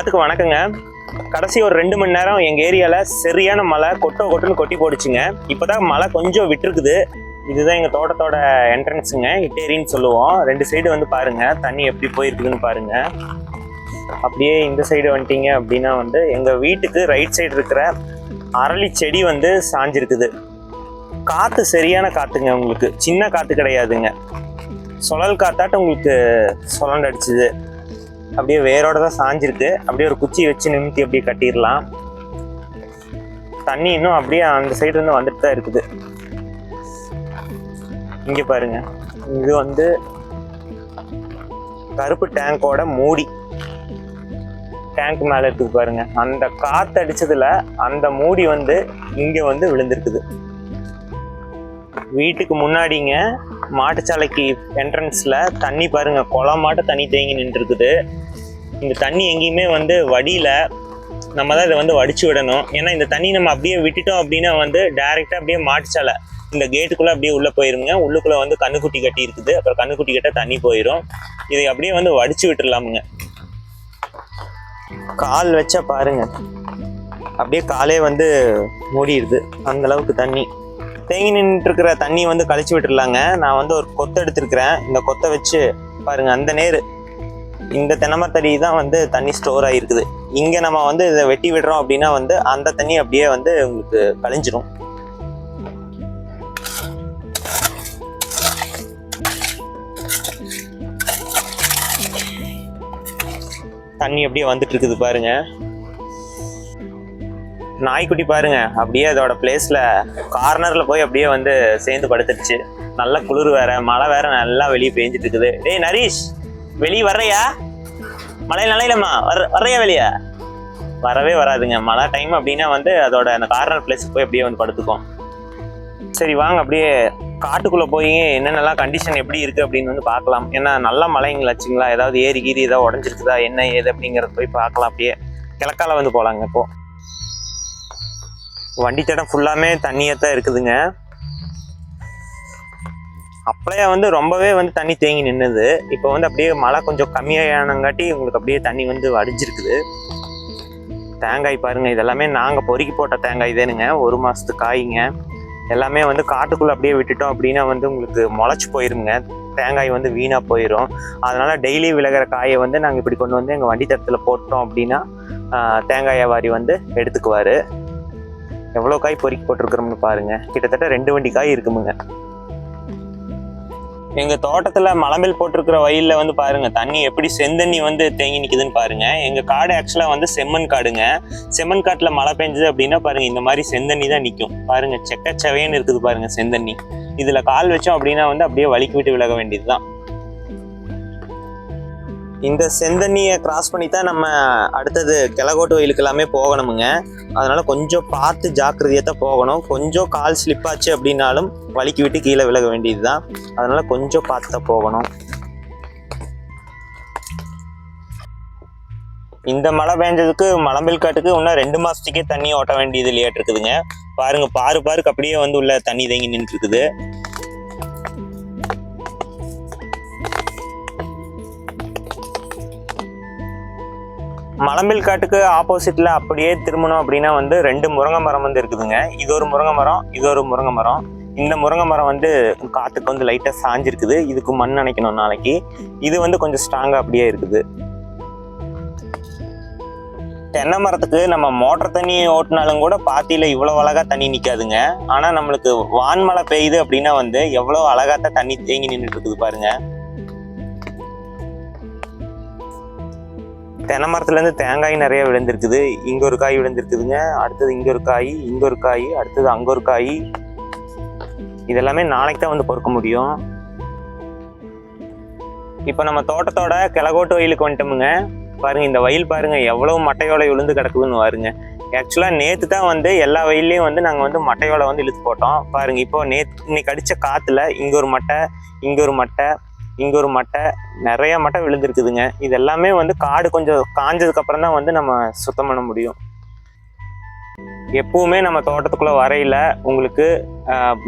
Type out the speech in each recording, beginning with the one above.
எல்லாத்துக்கும் வணக்கங்க. கடைசி ஒரு ரெண்டு மணி நேரம் எங்கள் ஏரியாவில் சரியான மழை கொட்டோ கொட்டுன்னு கொட்டி போடுச்சுங்க. இப்போதான் மழை கொஞ்சம் விட்டுருக்குது. இதுதான் எங்கள் தோட்டத்தோட என்ட்ரன்ஸுங்க இட்டேரின்னு சொல்லுவோம். ரெண்டு சைடு வந்து பாருங்க. தண்ணி எப்படி போயிருக்குதுன்னு பாருங்க. அப்படியே இந்த சைடு வந்துட்டீங்க அப்படின்னா வந்து எங்கள் வீட்டுக்கு ரைட் சைடு இருக்கிற அரளி செடி வந்து சாஞ்சிருக்குது. காற்று சரியான காற்றுங்க உங்களுக்கு. சின்ன காற்று கிடையாதுங்க. சுழல் காத்தாட்டம் உங்களுக்கு சுழண்டடிச்சுது அப்படியே வேரோட தான் சாஞ்சிருக்கு அப்படியே ஒரு குச்சி வச்சு நிமித்தி அப்படியே கட்டிடலாம். தண்ணி இன்னும் அப்படியே அந்த சைடு இருந்து வந்துட்டு தான் இருக்குது. இங்க பாருங்க. இது வந்து கருப்பு டேங்கோட மூடி. டேங்க் மேல இருக்குது பாருங்க. அந்த காத்து அடிச்சதுல அந்த மூடி வந்து இங்க வந்து விழுந்திருக்குது. வீட்டுக்கு முன்னாடிங்க மாட்டுச்சாலைக்கு என்ட்ரன்ஸில் தண்ணி பாருங்க குளமாட்ட தண்ணி தேங்கி நின்றுருக்குது. இந்த தண்ணி எங்கேயுமே வந்து வடியில நம்ம தான் இதை வந்து வடிச்சு விடணும். ஏன்னா இந்த தண்ணி நம்ம அப்படியே விட்டுட்டோம் அப்படின்னா வந்து டைரெக்டாக அப்படியே மாட்டுச்சாலை. இந்த கேட்டுக்குள்ளே அப்படியே உள்ளே போயிருங்க. உள்ளுக்குள்ளே வந்து கண்ணுக்குட்டி கட்டி இருக்குது அப்புறம் கண்ணுக்குட்டி கிட்ட தண்ணி போயிடும் இதை அப்படியே வந்து வடிச்சு விட்டுடலாமுங்க கால் வச்சா பாருங்க. அப்படியே காலே வந்து மூடிடுது. அந்த அளவுக்கு தண்ணி. தேங்கி நின்றுட்டு இருக்கிற தண்ணி வந்து கழிச்சு விட்டுறலாங்க நான் வந்து ஒரு கொத்தை எடுத்திருக்கிறேன். இந்த கொத்தை வச்சு பாருங்க அந்த நேர். இந்த தென்னமரத்தடி தான் வந்து தண்ணி ஸ்டோர் ஆகிருக்குது இங்கே நம்ம வந்து இதை வெட்டி விடுறோம் அப்படின்னா வந்து அந்த தண்ணி அப்படியே வந்து உங்களுக்கு கழிஞ்சிடும் தண்ணி அப்படியே வந்துட்டு இருக்குது பாருங்க. நாய்க்குட்டி பாருங்க. அப்படியே அதோட பிளேஸ்ல கார்னர்ல போய் அப்படியே வந்து சேர்ந்து படுத்துடுச்சு நல்ல குளிர் வேற மழை வேற நல்லா வெளியே பெஞ்சிட்டு இருக்குது. டேய் நரீஷ் வெளியே வர்றையா? மழை நலையிலம்மா. வர வர்றையா வெளியே? வரவே வராதுங்க. மழை டைம் அப்படின்னா வந்து அதோட அந்த கார்னர் பிளேஸுக்கு போய் அப்படியே வந்து படுத்துக்கும் சரி வாங்க. அப்படியே காட்டுக்குள்ளே போய் என்னென்னலாம் கண்டிஷன் எப்படி இருக்குது அப்படின்னு வந்து பார்க்கலாம். ஏன்னா நல்ல மழைங்களாச்சுங்களா ஏதாவது ஏரி கீரி ஏதாவது உடஞ்சிருக்குதா? என்ன ஏது அப்படிங்கிறத போய் பார்க்கலாம். அப்படியே கிழக்கால வந்து போலாங்க இப்போ. வண்டி தடம் ஃபுல்லாமே தண்ணியாக தான் இருக்குதுங்க. அப்பளையா வந்து ரொம்பவே வந்து தண்ணி தேங்கி நின்னுது. இப்போ வந்து அப்படியே மழை கொஞ்சம் கம்மியானங்காட்டி உங்களுக்கு அப்படியே தண்ணி வந்து வடிஞ்சிருக்குது. தேங்காய் பாருங்க இதெல்லாமே நாங்கள் பொறுக்கி போட்ட தேங்காய் தானுங்க. ஒரு மாதத்து காய்ங்க. எல்லாமே வந்து காட்டுக்குள்ளே அப்படியே விட்டுட்டோம் அப்படின்னா வந்து உங்களுக்கு முளைச்சி போயிருங்க. தேங்காய் வந்து வீணாக போயிடும் அதனால் டெய்லி விலகிற காயை வந்து நாங்கள் இப்படி கொண்டு வந்து எங்கள் வண்டி தரத்தில் போட்டோம் அப்படின்னா தேங்காய் வியாபாரி வந்து எடுத்துக்குவார். எவ்வளோ காய் பொறுக்கி போட்டிருக்கிறோம்னு பாருங்க. கிட்டத்தட்ட ரெண்டு வண்டி காய் இருக்குமுங்க. எங்க தோட்டத்துல மலமேல் போட்டிருக்கிற வயல்ல வந்து பாருங்க தண்ணி எப்படி செந்தண்ணி வந்து தேங்கி நிக்குதுன்னு பாருங்க. எங்க காடு ஆக்சுவலா வந்து செம்மண் காடுங்க. செம்மண் காட்டுல மழை பெஞ்சது அப்படின்னா பாருங்க இந்த மாதிரி செந்தண்ணி தான் நிக்கும். பாருங்க செக்கச்சவையன்னு இருக்குது பாருங்க செந்தண்ணி. இதுல கால் வச்சோம் அப்படின்னா வந்து அப்படியே வலிக்கு விட்டு விலக வேண்டியதுதான். இந்த செந்தண்ணியை கிராஸ் பண்ணி தான் நம்ம அடுத்தது கிழக்கோட்டு வயலுக்கு எல்லாமே போகணுமுங்க. அதனால் கொஞ்சம் பார்த்து ஜாக்கிரதையாக தான் போகணும். கொஞ்சம் கால் ஸ்லிப் ஆச்சு அப்படின்னாலும் வலிக்கு விட்டு கீழே விலக வேண்டியது தான் அதனால் கொஞ்சம் பார்த்து தான் போகணும். இந்த மழை பெஞ்சதுக்கு மலம்பில் காட்டுக்கு இன்னும் ரெண்டு மாதத்துக்கே தண்ணி ஓட்ட வேண்டியது இல்லையாட்டு இருக்குதுங்க பாருங்க பாரு பாருக்கு அப்படியே வந்து உள்ள தண்ணி தேங்கி நின்று இருக்குது. மலம்பில் காட்டுக்கு ஆப்போசிட்ல அப்படியே திரும்பணும் அப்படின்னா வந்து ரெண்டு முருங்கை மரம் வந்து இருக்குதுங்க. இது ஒரு முருங்கை மரம் இது ஒரு முருங்கை மரம். இந்த முருங்கை மரம் வந்து காத்துக்கு வந்து லைட்டா சாஞ்சிருக்குது. இதுக்கு மண் அணைக்கணும் நாளைக்கு. இது வந்து கொஞ்சம் ஸ்ட்ராங்கா அப்படியே இருக்குது. தென்னை மரத்துக்கு நம்ம மோட்டர் தண்ணி ஓட்டினாலும் கூட பாத்தியில இவ்வளவு அழகா தண்ணி நிக்காதுங்க. ஆனா நம்மளுக்கு வான்மழை பெய்யுது அப்படின்னா வந்து எவ்வளவு அழகா தண்ணி தேங்கி நின்றுட்டு இருக்குது பாருங்க. தென்னை மரத்துலேருந்து தேங்காய் நிறைய விழுந்திருக்குது. இங்கே ஒரு காய் விழுந்திருக்குதுங்க. அடுத்தது இங்கே ஒரு காய் இங்கே ஒரு காய் அடுத்தது அங்கே ஒரு காய். இதெல்லாமே நாளைக்கு தான் வந்து பொறுக்க முடியும். இப்போ நம்ம தோட்டத்தோட கிழக்கோட்டு வயலுக்கு வந்துட்டோமுங்க. பாருங்க இந்த வயல் பாருங்க எவ்வளவு மட்டையோலை விழுந்து கிடக்குதுன்னு பாருங்க. ஆக்சுவலாக நேற்று தான் வந்து எல்லா வயல்லையும் வந்து நாங்கள் வந்து மட்டையோலை வந்து இழுத்து போட்டோம். பாருங்க இப்போ நேற்று இன்னைக்கு அடித்த காற்றுல இங்கே ஒரு மட்டை இங்கே ஒரு மட்டை இங்கே ஒரு மட்டை நிறைய மட்டை விழுந்திருக்குதுங்க. இது எல்லாமே வந்து காடு கொஞ்சம் காஞ்சதுக்கப்புறம் தான் வந்து நம்ம சுத்தம் பண்ண முடியும். எப்பவுமே நம்ம தோட்டத்துக்குள்ளே வரையில உங்களுக்கு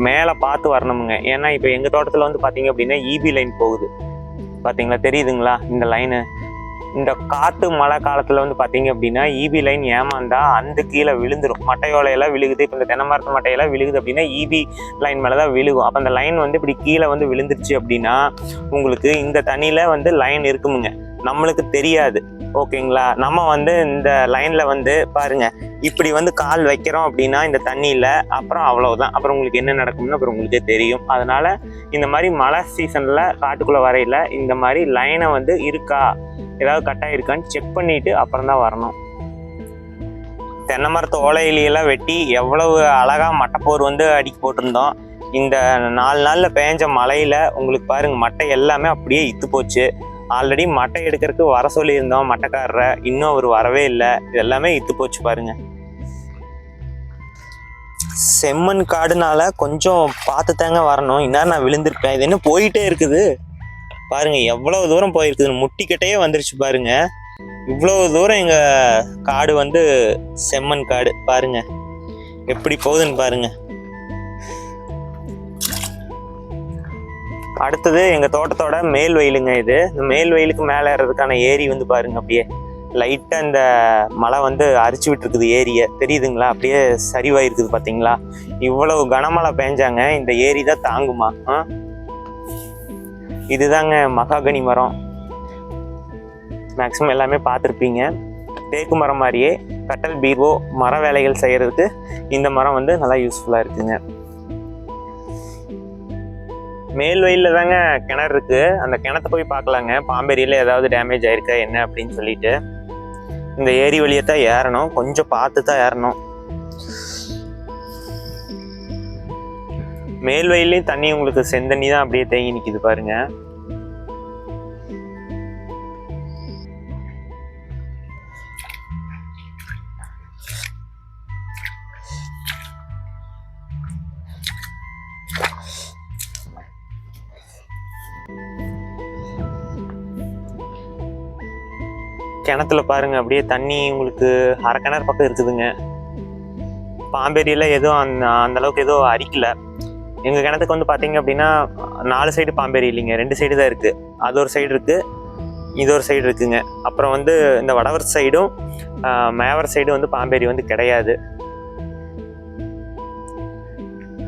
மேலே பார்த்து வரணுமுங்க. ஏன்னா இப்போ எங்கள் தோட்டத்தில் வந்து பார்த்தீங்க அப்படின்னா இபி லைன் போகுது. பார்த்தீங்களா தெரியுதுங்களா? இந்த லைனு இந்த காற்று மழை காலத்தில் வந்து பார்த்தீங்க அப்படின்னா ஈபி லைன் ஏமாந்தா அந்த கீழே விழுந்துடும் மட்டையோலையெல்லாம் விழுகுது. இப்போ இந்த தென்னை மரத்து மட்டையெல்லாம் விழுகுது அப்படின்னா ஈபி லைன் மேலே தான் விழுகும். அப்போ அந்த லைன் வந்து இப்படி கீழே வந்து விழுந்துருச்சு அப்படின்னா உங்களுக்கு இந்த தண்ணியில் வந்து லைன் இருக்குமுங்க. நம்மளுக்கு தெரியாது. ஓகேங்களா? நம்ம வந்து இந்த லைனில் வந்து பாருங்க. இப்படி வந்து கால் வைக்கிறோம் அப்படின்னா இந்த தண்ணியில் அப்புறம் அவ்வளோதான் அப்புறம் உங்களுக்கு என்ன நடக்கும்னு அப்புறம் உங்களுக்கே தெரியும். அதனால இந்த மாதிரி மழை சீசனில் காட்டுக்குள்ளே வரையில இந்த மாதிரி லைனை வந்து இருக்கா? ஏதாவது கட்டாக இருக்கான்னு செக் பண்ணிட்டு அப்புறம் தான் வரணும். தென்னை மரத்து ஓலையிலையெல்லாம் வெட்டி எவ்வளவு அழகாக மட்டைப்போர் வந்து அடிக்கி போட்டிருந்தோம். இந்த நாலு நாளில் பேஞ்ச மலையில் உங்களுக்கு பாருங்கள் மட்டை எல்லாமே அப்படியே இத்து போச்சு. ஆல்ரெடி மட்டை எடுக்கிறதுக்கு வர சொல்லியிருந்தோம் மட்டைக்காரரை. இன்னும் அவர் வரவே இல்லை. இது எல்லாமே இத்து போச்சு பாருங்கள் செம்மண் காடுனால கொஞ்சம் பார்த்து தாங்க வரணும். இந்நேரம் நான் விழுந்திருப்பேன். இது என்ன போயிட்டே இருக்குது? பாருங்க எவ்வளவு தூரம் போயிருக்குது. முட்டிக்கிட்டே வந்துருச்சு பாருங்க. இவ்வளவு தூரம் எங்க காடு வந்து செம்மண் காடு. பாருங்க. எப்படி போகுதுன்னு பாருங்க. அடுத்தது எங்க தோட்டத்தோட மேல் வயலுங்க இது. இந்த மேல் வயலுக்கு மேலே ஏறதுக்கான ஏரி வந்து பாருங்க அப்படியே. லைட்டா இந்த மழை வந்து அரிச்சு விட்டுருக்குது ஏரியை. தெரியுதுங்களா? அப்படியே சரிவாயிருக்குது பாத்தீங்களா? இவ்வளவு கனமழை பேஞ்சாங்க. இந்த ஏரி தான் தாங்குமா? ஆ? இதுதாங்க மகாகனி மரம். மேக்ஸிமம் எல்லாமே பார்த்துருப்பீங்க. தேக்கு மரம் மாதிரியே கட்டல் பீரோ மர வேலைகள் செய்கிறதுக்கு இந்த மரம் வந்து நல்லா யூஸ்ஃபுல்லாக இருக்குங்க. மேல் வயலில் தாங்க கிணறு இருக்குது அந்த கிணத்த போய் பார்க்கலாங்க. பாம்பேரியில் ஏதாவது டேமேஜ் ஆயிருக்கா என்ன அப்படின்னு சொல்லிட்டு. இந்த ஏரி வழியை தான் ஏறணும். கொஞ்சம் பார்த்து தான் ஏறணும். மேல் வயல்லையும் தண்ணி உங்களுக்கு செந்தண்ணி தான் அப்படியே தேங்கி நிற்கிது பாருங்க. கிணத்துல பாருங்க அப்படியே தண்ணி உங்களுக்கு அரை கிணறு பக்கம் இருக்குதுங்க. பாம்பேரியெல்லாம் எதுவும் அந்த அந்த அளவுக்கு எதுவும் அரிக்கல. எங்கள் கிணத்துக்கு வந்து பார்த்தீங்க அப்படின்னா நாலு சைடு பாம்பேரி இல்லைங்க. ரெண்டு சைடு தான் இருக்குது அது ஒரு சைடு இருக்குது இது ஒரு சைடு இருக்குங்க. அப்புறம் வந்து இந்த வடவர் சைடும் மேவர் சைடும் வந்து பாம்பேரி வந்து கிடையாது.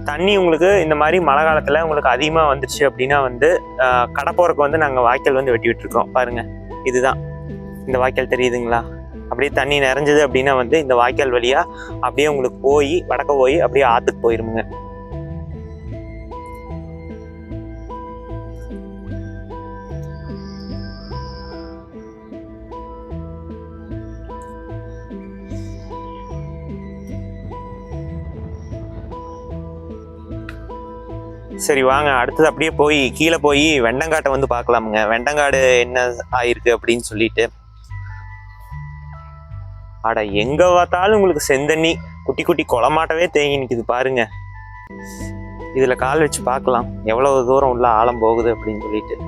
தண்ணி உங்களுக்கு இந்த மாதிரி மழை காலத்தில் உங்களுக்கு அதிகமாக வந்துச்சு அப்படின்னா வந்து கடப்போருக்கு வந்து நாங்கள் வாய்க்கால் வந்து வெட்டி விட்டுருக்கோம். பாருங்கள் இதுதான். இந்த வாய்க்கால் தெரியுதுங்களா? அப்படியே தண்ணி நிறைஞ்சது அப்படின்னா வந்து இந்த வாய்க்கால் வழியாக அப்படியே உங்களுக்கு போய் வடக்க போய் அப்படியே ஆற்றுக்கு போயிருமுங்க. சரி வாங்க. அடுத்தது அப்படியே போய் கீழே போய் வெண்டங்காட்டை வந்து பார்க்கலாமுங்க. வெண்டங்காடு என்ன ஆயிருக்கு அப்படின்னு சொல்லிட்டு. அட எங்க பார்த்தாலும் உங்களுக்கு செந்தண்ணி குட்டி குட்டி குளமாட்டவே தேங்கி நிற்குது பாருங்க. இதுல கால் வச்சு பார்க்கலாம். எவ்வளவு தூரம் உள்ள ஆழம் போகுது அப்படின்னு சொல்லிட்டு.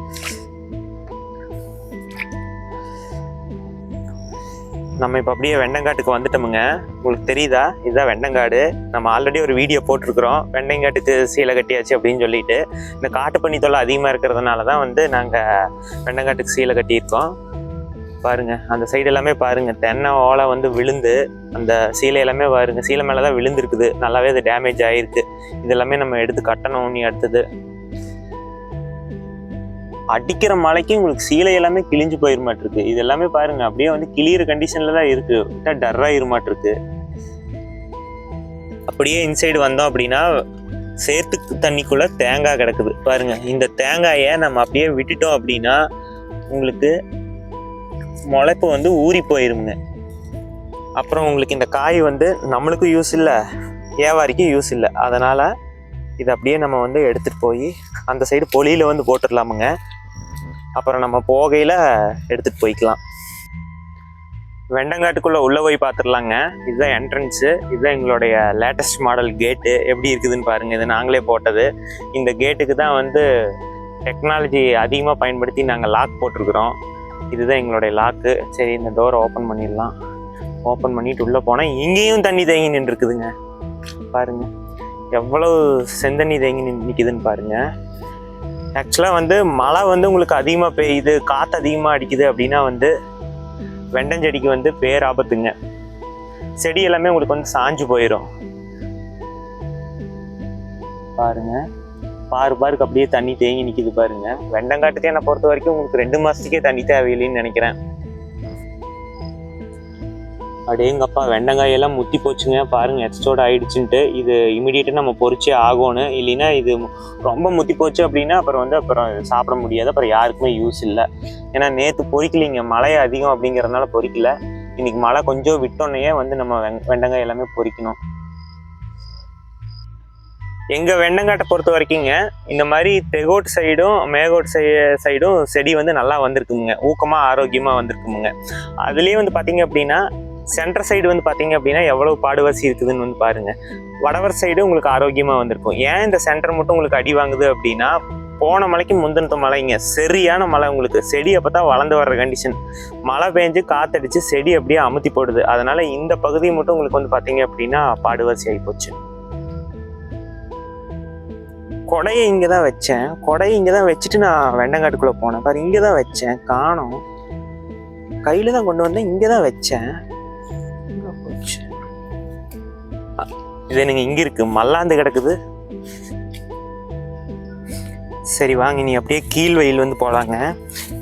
நம்ம இப்போ அப்படியே வெண்டங்காட்டுக்கு வந்துட்டோமுங்க. உங்களுக்கு தெரியுதா? இதுதான் வெண்டங்காடு. நம்ம ஆல்ரெடி ஒரு வீடியோ போட்டிருக்கிறோம். வெண்டங்காட்டுக்கு சீலை கட்டியாச்சு அப்படின்னு சொல்லிட்டு. இந்த காட்டுப்பன்னி தொல்லை அதிகமாக இருக்கிறதுனால தான் வந்து நாங்கள் வெண்டங்காட்டுக்கு சீலை கட்டியிருக்கோம். பாருங்க அந்த சைடு எல்லாமே பாருங்க. தென்னை ஓலை வந்து விழுந்து அந்த சீலை எல்லாமே பாருங்க. சீலை மேலே தான் விழுந்துருக்குது. நல்லாவே அது டேமேஜ் ஆகிருக்கு இதெல்லாமே நம்ம எடுத்து கட்டணும். நீ அடுத்தது அடிக்கிற மழைக்கு உங்களுக்கு சீலை எல்லாமே கிழிஞ்சு போயிட மாட்டிருக்கு. இது எல்லாமே பாருங்க அப்படியே வந்து கிளியிற கண்டிஷன்ல தான் இருக்கு. விட்டா டர்ரா இருமாட்டிருக்கு அப்படியே இன்சைடு வந்தோம் அப்படின்னா சேர்த்து தண்ணிக்குள்ள தேங்காய் கிடக்குது. பாருங்க இந்த தேங்காயை நம்ம அப்படியே விட்டுட்டோம் அப்படின்னா உங்களுக்கு முளைப்பு வந்து ஊறி போயிருங்க. அப்புறம் உங்களுக்கு இந்த காய் வந்து நம்மளுக்கும் யூஸ் இல்லை வியாபாரிக்கும் யூஸ் இல்லை. அதனால இதை அப்படியே நம்ம வந்து எடுத்துகிட்டு போய் அந்த சைடு பொலியில் வந்து போட்டுடலாமுங்க. அப்புறம் நம்ம போகையில் எடுத்துகிட்டு போய்க்கலாம். வெண்டங்காட்டுக்குள்ளே உள்ளே போய் பார்த்துடலாங்க இதுதான் என்ட்ரன்ஸு இதுதான் எங்களுடைய லேட்டஸ்ட் மாடல் கேட்டு எப்படி இருக்குதுன்னு பாருங்கள் இது நாங்களே போட்டது. இந்த கேட்டுக்கு தான் வந்து டெக்னாலஜி அதிகமாக பயன்படுத்தி நாங்கள் லாக் போட்டிருக்கிறோம். இதுதான் எங்களுடைய லாக்கு சரி இந்த டோரை ஓப்பன் பண்ணிடலாம். ஓப்பன் பண்ணிட்டு உள்ளே போனால் இங்கேயும் தண்ணி தேங்கி நின்றுருக்குதுங்க. பாருங்க. எவ்வளவு செந்தண்ணி தேங்கி நின்று நிற்கிதுன்னு பாருங்கள் ஆக்சுவலாக வந்து மழை வந்து உங்களுக்கு அதிகமாக பெய்யுது காற்று அதிகமாக அடிக்குது அப்படின்னா வந்து வெண்டஞ்செடிக்கு வந்து பேராபத்துங்க. செடி எல்லாமே உங்களுக்கு வந்து சாஞ்சு போயிடும் பாருங்க. பாரு பாருக்கு அப்படியே தண்ணி தேங்கி நிற்கிது பாருங்க. வெண்டங்காட்டுக்கே என்னை பொறுத்த வரைக்கும் உங்களுக்கு ரெண்டு மாதத்துக்கே தண்ணி தேவையில்லைன்னு நினைக்கிறேன். அப்படியேங்கப்பா வெண்டங்காயெல்லாம் முத்தி போச்சுங்க. பாருங்க எக்ஸ்டோட ஆயிடுச்சுன்ட்டு. இது இமிடியேட்டாக நம்ம பொறிச்சே ஆகணும் இல்லைன்னா இது ரொம்ப முத்தி போச்சு அப்படின்னா அப்புறம் வந்து அப்புறம் சாப்பிட முடியாது. அப்புறம் யாருக்குமே யூஸ் இல்லை. ஏன்னா நேற்று பொறிக்கலைங்க. மழை அதிகம் அப்படிங்கிறதுனால பொறிக்கல. இன்னைக்கு மழை கொஞ்சம் விட்டோன்னே வந்து நம்ம வெங் வெண்டங்காய் எல்லாமே பொறிக்கணும். எங்கள் வெண்டங்காட்டை பொறுத்த வரைக்குங்க இந்த மாதிரி தெகோட் சைடும் மேகோட் சை சைடும் செடி வந்து நல்லா வந்திருக்குங்க ஊக்கமாக ஆரோக்கியமாக வந்திருக்குமுங்க. அதுலேயும் வந்து பார்த்திங்க அப்படின்னா சென்டர் சைடு வந்து பார்த்தீங்க அப்படின்னா எவ்வளவு பாடுவாசி இருக்குதுன்னு வந்து பாருங்க. வடவர் சைடு உங்களுக்கு ஆரோக்கியமாக வந்திருக்கும். ஏன் இந்த சென்டர் மட்டும் உங்களுக்கு அடி வாங்குது அப்படின்னா போன மலைக்கு முந்தினத்த மலைங்க. சரியான மழை உங்களுக்கு. செடி பார்த்தா வளர்ந்து வர்ற கண்டிஷன் மழை பெஞ்சு காத்தடிச்சு செடி அப்படியே அமுத்தி போடுது. அதனால இந்த பகுதி மட்டும் உங்களுக்கு வந்து பார்த்தீங்க அப்படின்னா பாடுவாசி ஆகி போச்சு. கொடையை இங்கே தான் வச்சேன். கொடையை இங்கே தான் வச்சுட்டு நான் வெண்டங்காட்டுக்குள்ளே போனேன். பாரு இங்கே தான் வச்சேன். காணோம். கையில் தான் கொண்டு வந்தேன். இங்கே தான் வச்சேன். இது எனக்கு இங்கே இருக்கு மல்லாந்து கிடக்குது. சரி வாங்க நீ அப்படியே கீழ் வயல் வந்து போகலாங்க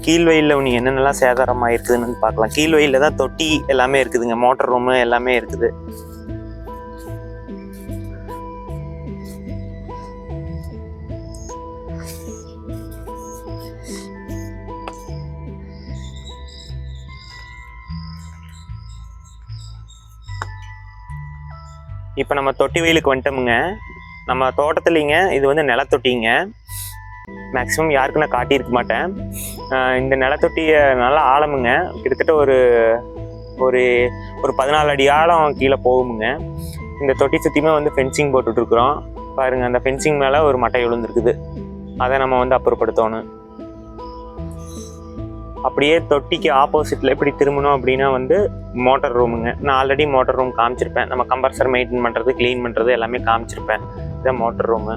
கீழ் வயலில் நீ என்னென்னலாம் சேதாரமாக இருக்குதுன்னு பார்க்கலாம். கீழ் வயலில் தான் தொட்டி எல்லாமே இருக்குதுங்க. மோட்டர் ரூமு எல்லாமே இருக்குது. இப்போ நம்ம தொட்டி வயலுக்கு வந்துட்டோமுங்க. நம்ம தோட்டத்துலேங்க இது வந்து நிலத்தொட்டிங்க. மேக்ஸிமம் யாருக்கும் நான் காட்டியிருக்க மாட்டேன். இந்த நிலத்தொட்டியை நல்லா ஆழமுங்க. கிட்டத்தட்ட ஒரு ஒரு ஒரு பதினாலு அடி ஆழம் கீழே போகுமுங்க. இந்த தொட்டி சுற்றியுமே வந்து ஃபென்சிங் போட்டுட்ருக்குறோம். பாருங்கள் அந்த ஃபென்சிங் மேலே ஒரு மட்டை விழுந்துருக்குது. அதை நம்ம வந்து அப்புறப்படுத்தணும். அப்படியே தொட்டிக்கு ஆப்போசிட்டில் இப்படி திரும்பணும் அப்படின்னா வந்து மோட்டர் ரூமுங்க நான் ஆல்ரெடி மோட்டர் ரூம் காமிச்சிருப்பேன். நம்ம கம்பர்சர் மெயின்டைன் பண்ணுறது க்ளீன் பண்ணுறது எல்லாமே காமிச்சிருப்பேன். இதான் மோட்டர் ரூமு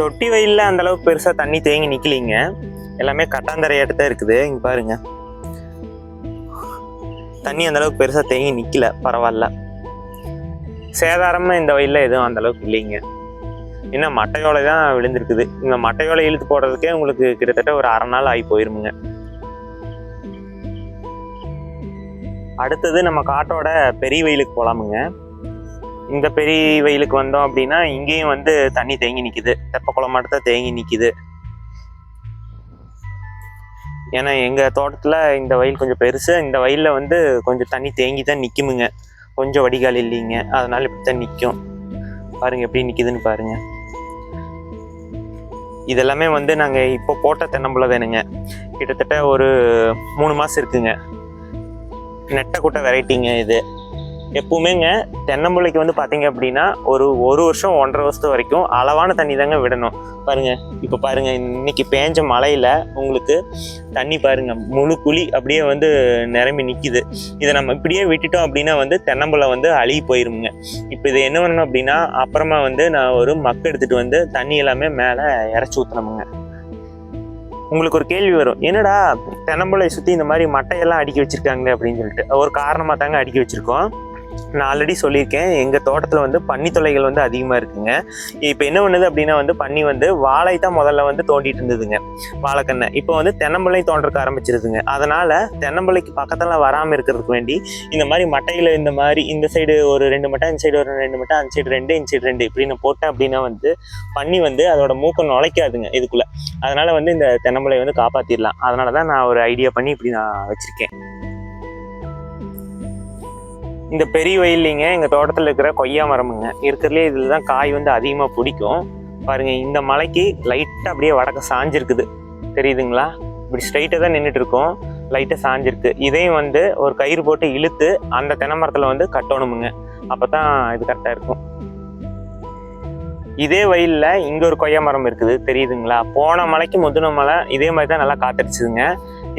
தொட்டி வயலில் அந்தளவுக்கு பெருசாக தண்ணி தேங்கி நிற்கலிங்க எல்லாமே கட்டாந்தரையாட்டு தான் இருக்குது. இங்கே பாருங்க. தண்ணி அந்தளவுக்கு பெருசாக தேங்கி நிற்கல பரவாயில்ல. சேதாரமும் இந்த வயலில் எதுவும் அந்தளவுக்கு இல்லைங்க. இன்னும் மட்டையோலை தான் விழுந்திருக்குது. இந்த மட்டையோலை இழுத்து போடுறதுக்கே உங்களுக்கு கிட்டத்தட்ட ஒரு அரை நாள் ஆகி போயிருமுங்க. அடுத்தது நம்ம காட்டோட பெரிய வயலுக்கு போகலாமுங்க இந்த பெரிய வயலுக்கு வந்தோம் அப்படின்னா இங்கேயும் வந்து தண்ணி தேங்கி நிக்குது. தெப்ப மட்டும் தான் தேங்கி நிற்கிது ஏன்னா எங்கள் தோட்டத்தில் இந்த வயல் கொஞ்சம் பெருசு. இந்த வயலில் வந்து கொஞ்சம் தண்ணி தேங்கி தான் நிற்குமுங்க கொஞ்சம் வடிகால் இல்லைங்க. அதனால இப்படி தான் நிற்கும் பாருங்கள் எப்படி நிற்கிதுன்னு பாருங்கள் இதெல்லாமே வந்து நாங்கள் இப்போ போட்ட தென்னம்புல தானுங்க கிட்டத்தட்ட ஒரு மூணு மாதம் இருக்குங்க. நெட்டை குட்டை வெரைட்டிங்க இது. எப்பவுமேங்க தென்னம்புள்ளைக்கு வந்து பார்த்தீங்க அப்படின்னா ஒரு ஒரு வருஷம் ஒன்றரை வருஷத்து வரைக்கும் அளவான தண்ணி தாங்க விடணும். பாருங்க இப்போ பாருங்க இன்னைக்கு பேஞ்ச மழையில் உங்களுக்கு தண்ணி பாருங்க முழு குழி அப்படியே வந்து நிரம்பி நிற்கிது இதை நம்ம இப்படியே விட்டுட்டோம் அப்படின்னா வந்து தென்னம்பிள்ளை வந்து அழுகி போயிருமுங்க. இப்போ இது என்ன பண்ணணும் அப்படின்னா அப்புறமா வந்து நான் ஒரு மக்கு எடுத்துகிட்டு வந்து தண்ணி எல்லாமே மேலே இறச்சி ஊற்றணுமுங்க உங்களுக்கு ஒரு கேள்வி வரும் என்னடா தென்னம்பிள்ளையை சுற்றி இந்த மாதிரி மட்டையெல்லாம் அடுக்கி வச்சிருக்காங்களே அப்படின்னு சொல்லிட்டு. ஒரு காரணமாக தாங்க அடுக்கி வச்சுருக்கோம். நான் ஆல்ரெடி சொல்லியிருக்கேன். எங்கள் தோட்டத்தில் வந்து பன்னி தொலைகள் வந்து அதிகமாக இருக்குங்க. இப்போ என்ன பண்ணுது அப்படின்னா வந்து பன்னி வந்து வாழை தான் முதல்ல வந்து தோண்டிட்டு இருந்ததுங்க. வாழைக்கண்ணை. இப்போ வந்து தென்னம்பிள்ளை தோன்றக்க ஆரம்பிச்சிருதுங்க. அதனால தென்னம்பிள்ளைக்கு பக்கத்தில் வராமல் இருக்கிறதுக்கு வேண்டி இந்த மாதிரி மட்டையில் இந்த மாதிரி இந்த சைடு ஒரு ரெண்டு மட்டை இந்த சைடு ஒரு ரெண்டு மட்டை அந்த சைடு ரெண்டு இந்த சைடு ரெண்டு இப்படின்னு போட்டேன் அப்படின்னா வந்து பன்னி வந்து அதோட மூக்கம் நுழைக்காதுங்க இதுக்குள்ளே. அதனால் வந்து இந்த தென்னம்பிள்ளை வந்து காப்பாற்றிடலாம் அதனால தான் நான் ஒரு ஐடியா பண்ணி இப்படி நான் வச்சுருக்கேன். இந்த பெரிய வயல்லிங்க எங்கள் தோட்டத்தில் இருக்கிற கொய்யா மரமுங்க. இருக்கிறதுலே இதில் தான் காய் வந்து அதிகமாக பிடிக்கும். பாருங்கள் இந்த மலைக்கு லைட்டாக அப்படியே வடக்க சாஞ்சிருக்குது. தெரியுதுங்களா? இப்படி ஸ்ட்ரைட்டாக தான் நின்றுட்டு இருக்கோம் லைட்டாக சாஞ்சிருக்கு. இதையும் வந்து ஒரு கயிறு போட்டு இழுத்து அந்த தென்னை மரத்தில் வந்து கட்டணுமுங்க. அப்போ தான் இது கரெக்டாக இருக்கும். இதே வயலில் இங்கே ஒரு கொய்யா மரம் இருக்குது. தெரியுதுங்களா? போன மலைக்கு முதுன மலை இதே மாதிரி தான் நல்லா காத்தடிச்சுதுங்க.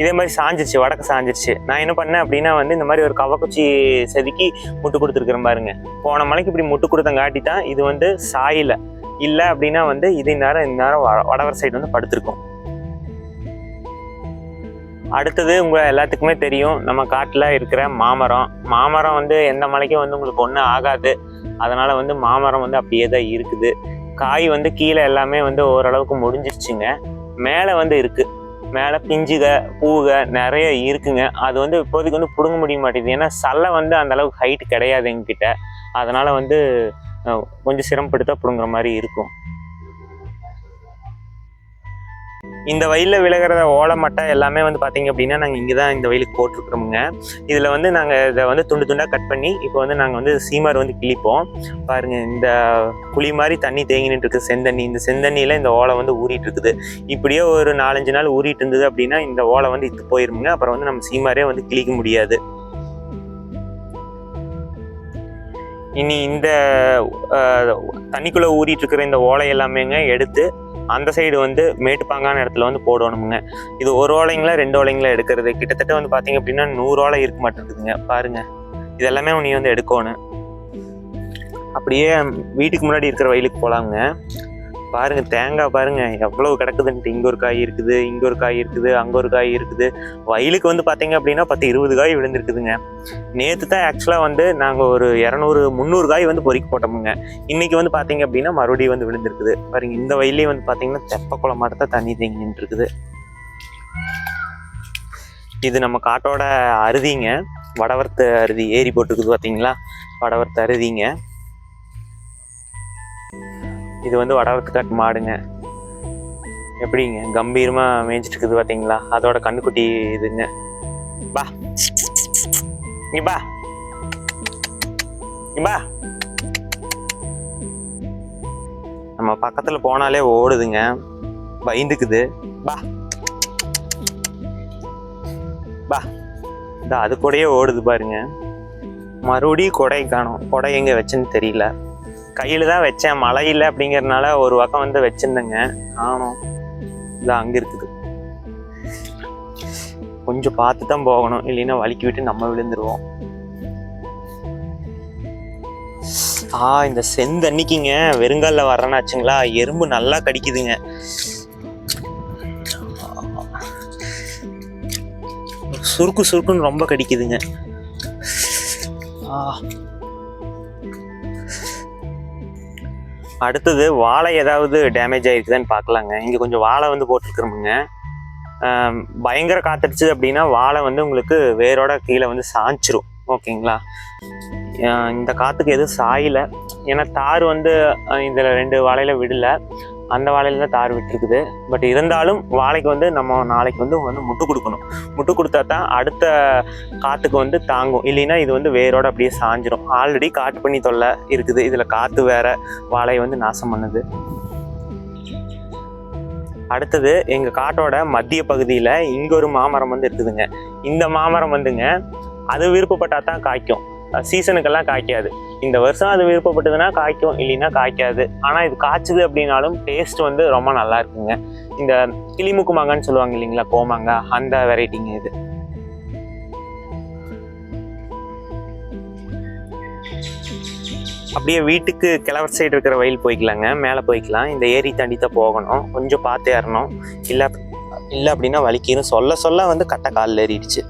இதே மாதிரி சாஞ்சிருச்சு வடக்கு சாஞ்சிருச்சு. நான் என்ன பண்ணேன் அப்படின்னா வந்து இந்த மாதிரி ஒரு கவக்குச்சி செதுக்கி முட்டு கொடுத்துருக்குறேன் பாருங்க. போன மலைக்கு இப்படி முட்டு கொடுத்தங்காட்டி தான் இது வந்து சாயில. இல்லை அப்படின்னா வந்து இது நேரம் இந்த நேரம் வடவர் சைடு வந்து படுத்திருக்கோம். அடுத்தது உங்கள் எல்லாத்துக்குமே தெரியும் நம்ம காட்டில் இருக்கிற மாமரம். மாமரம் வந்து எந்த மலைக்கும் வந்து உங்களுக்கு ஒன்றும் ஆகாது. அதனால் வந்து மாமரம் வந்து அப்படியே தான் இருக்குது. காய் வந்து கீழே எல்லாமே வந்து ஓரளவுக்கு முடிஞ்சிருச்சுங்க. மேலே வந்து இருக்குது மேலே பிஞ்சுக பூவுக நிறைய இருக்குங்க. அது வந்து இப்போதைக்கு வந்து பிடுங்க முடிய மாட்டேங்குது. ஏன்னா சல்லை வந்து அந்த அளவுக்கு ஹைட் கிடையாது எங்ககிட்ட. அதனால் வந்து கொஞ்சம் சிரமப்படுத்தா பிடுங்குற மாதிரி இருக்கும். இந்த வயலில் விலகிறத ஓலை மட்டை எல்லாமே வந்து பார்த்தீங்க அப்படின்னா நாங்கள் இங்கே தான் இந்த வயலுக்கு போட்டிருக்கிறோமுங்க. இதில் வந்து நாங்கள் இதை வந்து துண்டு துண்டாக கட் பண்ணி இப்போ வந்து நாங்கள் வந்து சீமார் வந்து கிழிப்போம். பாருங்கள் இந்த குழி மாதிரி தண்ணி தேங்கிட்டு இருக்குது செந்தண்ணி. இந்த செந்தண்ணியில் இந்த ஓலை வந்து ஊறிட்டு இருக்குது. இப்படியே ஒரு நாலஞ்சு நாள் ஊறிட்டு இருந்தது அப்படின்னா இந்த ஓலை வந்து இது போயிருமுங்க. அப்புறம் வந்து நம்ம சீமாரே வந்து கிழிக்க முடியாது. இனி இந்த தண்ணிக்குள்ளே ஊறிட்டு இருக்கிற இந்த ஓலை எல்லாமேங்க எடுத்து அந்த சைடு வந்து மேட்டுப்பாங்கான இடத்துல வந்து போடணுமுங்க. இது ஒரு ஓலைங்களா ரெண்டு ஓலைங்களா எடுக்கிறது? கிட்டத்தட்ட வந்து பார்த்தீங்க அப்படின்னா நூறு ஓலை இருக்க மாட்டேங்குதுங்க. பாருங்க. இதெல்லாமே நீ வந்து எடுக்கணும். அப்படியே வீட்டுக்கு முன்னாடி இருக்கிற வயலுக்கு போகலாங்க பாருங்க தேங்காய் பாருங்க. எவ்வளவு கிடக்குதுன்ட்டு. இங்க ஒரு காய் இருக்குது இங்க ஒரு காய் இருக்குது அங்க ஒரு காய் இருக்குது. வயலுக்கு வந்து பாத்தீங்க அப்படின்னா பத்து இருபது காய் விழுந்திருக்குதுங்க. நேத்து தான் ஆக்சுவலா வந்து நாங்க ஒரு இரநூறு முந்நூறு காய் வந்து பொறுக்கி போட்டோமுங்க. இன்னைக்கு வந்து பாத்தீங்க அப்படின்னா மறுபடியும் வந்து விழுந்திருக்குது. பாருங்க இந்த வயலையும் வந்து பாத்தீங்கன்னா தெப்ப குளம் மட்டும் தான் தண்ணி தேங்கி நின்றுருக்குது இது நம்ம காட்டோட அருதிங்க வடவர்த்து அருதி ஏரி போட்டுருக்குது பாத்தீங்களா? வடவர்த்து அருதிங்க இது வந்து வடவர்த்து காட்டு மாடுங்க. எப்படிங்க? கம்பீரமாக மேய்ஞ்சிட்டு இருக்குது பார்த்தீங்களா அதோட கண்ணுக்குட்டி இதுங்க. பா. இங்க பா. இங்க பா. நம்ம பக்கத்தில் போனாலே ஓடுதுங்க. பயந்துக்குது. பா. பா. இந்த அது கூடயே ஓடுது பாருங்க. மறுபடியும் கொடை காணும். கொடை எங்கே வச்சேன்னு தெரியல. கையில் தான் வச்சேன். மழை இல்லை அப்படிங்கறதுனால ஒரு பக்கம் வந்து வச்சிருந்தேங்க. காணோம் இதான் அங்கே இருக்குது. கொஞ்சம் பார்த்து தான் போகணும். இல்லைன்னா வலிக்கி விட்டு நம்ம விழுந்துருவோம். ஆ இந்த செந்தண்ணிக்குங்க வெறுங்காலில் வர்றேன்னாச்சுங்களா எறும்பு நல்லா கடிக்குதுங்க. சுருக்கு சுருக்குன்னு ரொம்ப கடிக்குதுங்க. அடுத்தது வாழை ஏதாவது டேமேஜ் ஆயிருக்குதான்னு பார்க்கலாங்க. இங்கே கொஞ்சம் வாழை வந்து போட்டிருக்கிறோமுங்க. பயங்கர காத்தடிச்சு அப்படின்னா வாழை வந்து உங்களுக்கு வேரோட கீழே வந்து சாய்ச்சிரும் ஓகேங்களா? இந்த காற்றுக்கு எதுவும் சாயலை. ஏன்னா தார் வந்து இதில் ரெண்டு வாழையில விடலை. அந்த வாழையில தான் தார் விட்டுருக்குது. பட் இருந்தாலும் வாழைக்கு வந்து நம்ம நாளைக்கு வந்து வந்து முட்டு கொடுக்கணும். முட்டு கொடுத்தா தான் அடுத்த காற்றுக்கு வந்து தாங்கும். இல்லைன்னா இது வந்து வேரோட அப்படியே சாஞ்சிரும். ஆல்ரெடி காட்டு பண்ணி தொல்லை இருக்குது. இதில் காற்று வேற வாழையை வந்து நாசம் பண்ணுது. அடுத்தது எங்கள் காட்டோட மத்திய பகுதியில் இங்கே ஒரு மாமரம் வந்து இருக்குதுங்க. இந்த மாமரம் வந்துங்க அது விருப்பப்பட்டா தான் காய்க்கும். சீசனுக்கெல்லாம் காய்க்காது. இந்த வருஷம் அது விருப்பப்பட்டதுன்னா காய்க்கும் இல்லைன்னா காய்க்காது. ஆனால் இது காய்ச்சுது அப்படின்னாலும் டேஸ்ட் வந்து ரொம்ப நல்லா இருக்குங்க. இந்த கிளிமுக்கு மாங்கான்னு சொல்லுவாங்க இல்லைங்களா கோமாங்கா அந்த வெரைட்டிங்க இது. அப்படியே வீட்டுக்கு கிழவர் சைடு இருக்கிற வயல் போய்க்கலாங்க. மேலே போய்க்கலாம். இந்த ஏரி தாண்டி தான் போகணும். கொஞ்சம் பார்த்து ஏறணும். இல்லை இல்லை அப்படின்னா வலிக்கிரும் சொல்ல சொல்ல வந்து கட்டை காலில் ஏறிடுச்சு.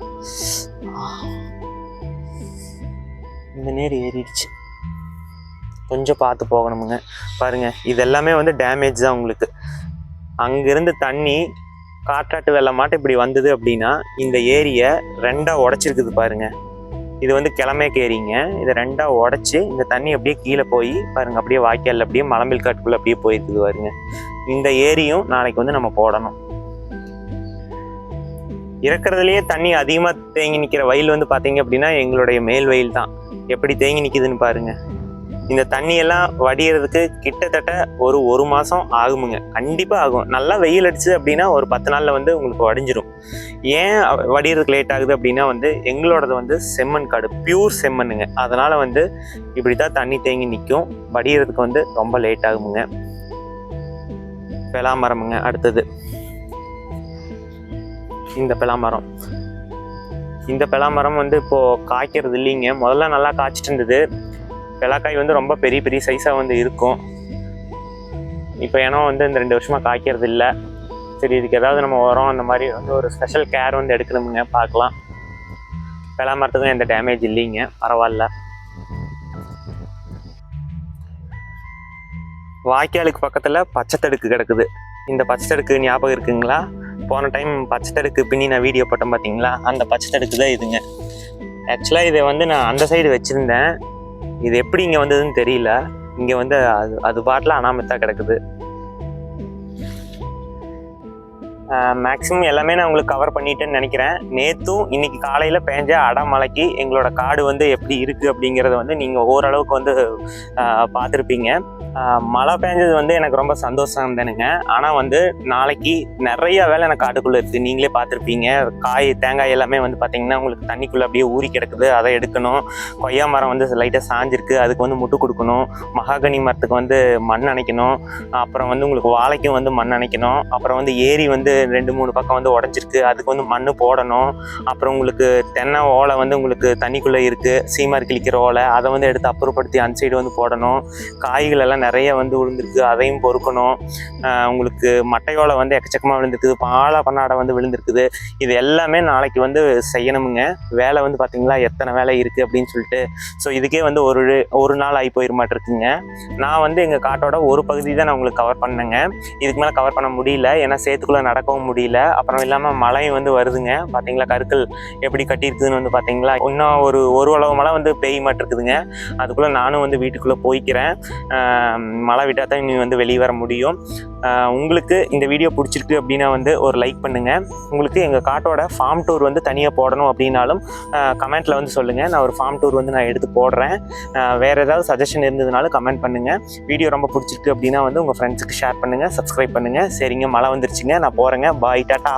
இந்த நேர் ஏறிடுச்சு. கொஞ்சம் பார்த்து போகணுமுங்க. பாருங்க இது எல்லாமே வந்து டேமேஜ் தான் உங்களுக்கு. அங்கேருந்து தண்ணி காற்றாட்டு வெள்ளம் மாட்டம் இப்படி வந்தது அப்படின்னா இந்த ஏரியை ரெண்டாக உடைச்சிருக்குது பாருங்க. இது வந்து கிளமே ஏரிங்க இதை ரெண்டாக உடச்சி இந்த தண்ணி அப்படியே கீழே போய் பாருங்கள் அப்படியே வாய்க்கால் அப்படியே மலம்பில் காட்டுக்குள்ளே அப்படியே போயிருக்குது பாருங்க. இந்த ஏரியும் நாளைக்கு வந்து நம்ம போடணும். இறக்குறதுலேயே தண்ணி அதிகமாக தேங்கி நிற்கிற வயல் வந்து பார்த்தீங்க அப்படின்னா எங்களுடைய மேல் வயல் தான். எப்படி தேங்கி நிற்குதுன்னு பாருங்க. இந்த தண்ணியெல்லாம் வடிகிறதுக்கு கிட்டத்தட்ட ஒரு ஒரு மாதம் ஆகுமுங்க. கண்டிப்பாக ஆகும். நல்லா வெயில் அடிச்சு அப்படின்னா ஒரு பத்து நாளில் வந்து உங்களுக்கு வடிஞ்சிரும். ஏன் வடிகிறதுக்கு லேட் ஆகுது அப்படின்னா வந்து எங்களோடது வந்து செம்மண் காடு பியூர் செம்மண்ணுங்க. அதனால் வந்து இப்படி தான் தண்ணி தேங்கி நிற்கும் வடிகிறதுக்கு வந்து ரொம்ப லேட் ஆகுமுங்க. பலாமரமுங்க அடுத்தது. இந்த பலாமரம். இந்த பலாமரம் வந்து இப்போது காய்க்கிறது இல்லைங்க. முதல்ல நல்லா காய்ச்சிட்டு இருந்தது பலாக்காய் வந்து ரொம்ப பெரிய பெரிய சைஸாக வந்து இருக்கும். இப்போ ஏன்னா வந்து இந்த ரெண்டு வருஷமாக காய்க்கிறது இல்லை. சரி இதுக்கு ஏதாவது நம்ம உரம் அந்த மாதிரி வந்து ஒரு ஸ்பெஷல் கேர் வந்து எடுக்கணுமுங்க. பார்க்கலாம். பலா மரத்துக்கும் எந்த டேமேஜ் இல்லைங்க. பரவாயில்ல. வாய்க்காலுக்கு பக்கத்தில் பச்சைத்தடுக்கு கிடக்குது. இந்த பச்சைத்தடுக்கு ஞாபகம் இருக்குங்களா? போன டைம் பச்சை தடுக்கு பின்னி நான் வீடியோ போட்டேன் பார்த்தீங்களா அந்த பச்சை தடுக்கு தான் இதுங்க. ஆக்சுவலாக இதை வந்து நான் அந்த சைடு வச்சுருந்தேன். இது எப்படி இங்கே வந்ததுன்னு தெரியல. இங்கே வந்து அது அது பாட்டில் அனாமத்தா கிடக்குது. மேக்ஸிமம் எல்லாமே நான் உங்களுக்கு கவர் பண்ணிட்டேன்னு நினைக்கிறேன். நேற்றும் இன்னைக்கு காலையில் பேஞ்ச அடமலைக்கு எங்களோட காடு வந்து எப்படி இருக்குது அப்படிங்கிறத வந்து நீங்கள் ஓரளவுக்கு வந்து பார்த்துருப்பீங்க. மழை பெஞ்சது வந்து எனக்கு ரொம்ப சந்தோஷம் தானுங்க. ஆனால் வந்து நாளைக்கு நிறைய வேலை எனக்கு காட்டுக்குள்ளே இருக்குது நீங்களே பார்த்துருப்பீங்க. காய் தேங்காய் எல்லாமே வந்து பார்த்தீங்கன்னா உங்களுக்கு தண்ணிக்குள்ளே அப்படியே ஊறி கிடக்குது. அதை எடுக்கணும். கொய்யா மரம் வந்து லைட்டாக சாஞ்சிருக்கு. அதுக்கு வந்து முட்டு கொடுக்கணும். மகாகனி மரத்துக்கு வந்து மண் அணைக்கணும். அப்புறம் வந்து உங்களுக்கு வாழைக்கும் வந்து மண் அணைக்கணும். அப்புறம் வந்து ஏரி வந்து ரெண்டு மூணு பக்கம் வந்து உடஞ்சிருக்கு அதுக்கு வந்து மண் போடணும். அப்புறம் உங்களுக்கு தென்னை ஓலை வந்து உங்களுக்கு தண்ணிக்குள்ளே இருக்குது சீமார் கிழிக்கிற ஓலை அதை வந்து எடுத்து அப்புறப்படுத்தி அந்த சைடு வந்து போடணும். காய்கள் எல்லாம் நிறைய வந்து விழுந்திருக்கு. அதையும் பொறுக்கணும். உங்களுக்கு மட்டையோலை வந்து எக்கச்சக்கமாக விழுந்திருக்குது. பாலா பண்ணாடை வந்து விழுந்திருக்குது. இது எல்லாமே நாளைக்கு வந்து செய்யணுமுங்க. வேலை வந்து பார்த்தீங்களா எத்தனை வேலை இருக்குது அப்படின்னு சொல்லிட்டு. ஸோ இதுக்கே வந்து ஒரு ஒரு நாள் ஆகி போயிட மாட்டிருக்குங்க. நான் வந்து எங்கள் காட்டோட ஒரு பகுதி தான் நான் உங்களுக்கு கவர் பண்ணேங்க. இதுக்கு மேலே கவர் பண்ண முடியல. ஏன்னா சேத்துக்குள்ளே நடக்கவும் முடியல. அப்புறம் இல்லாமல் மழையும் வந்து வருதுங்க. பார்த்தீங்களா கருக்கள் எப்படி கட்டியிருக்குதுன்னு வந்து பார்த்தீங்களா இன்னும் ஒரு ஒரு அளவு மழை வந்து பெய்ய மாட்டிருக்குதுங்க. அதுக்குள்ளே நானும் வந்து வீட்டுக்குள்ளே போய்க்கிறேன். மழை விட்டால் தான் இனி வந்து வெளியே வர முடியும். உங்களுக்கு இந்த வீடியோ பிடிச்சிருக்கு அப்படின்னா வந்து ஒரு லைக் பண்ணுங்கள் உங்களுக்கு எங்கள் காட்டோட ஃபார்ம் டூர் வந்து தனியாக போடணும் அப்படின்னாலும் கமெண்ட்டில் வந்து சொல்லுங்கள் நான் ஒரு ஃபார்ம் டூர் வந்து நான் எடுத்து போடுறேன். வேறு ஏதாவது சஜஷன் இருந்ததுனாலும் கமெண்ட் பண்ணுங்கள் வீடியோ ரொம்ப பிடிச்சிருக்கு அப்படின்னா வந்து உங்கள் ஃப்ரெண்ட்ஸுக்கு ஷேர் பண்ணுங்கள் சப்ஸ்கிரைப் பண்ணுங்கள் சரிங்க மழை வந்துருச்சுங்க. நான் போகிறேங்க பாய் டாட்டா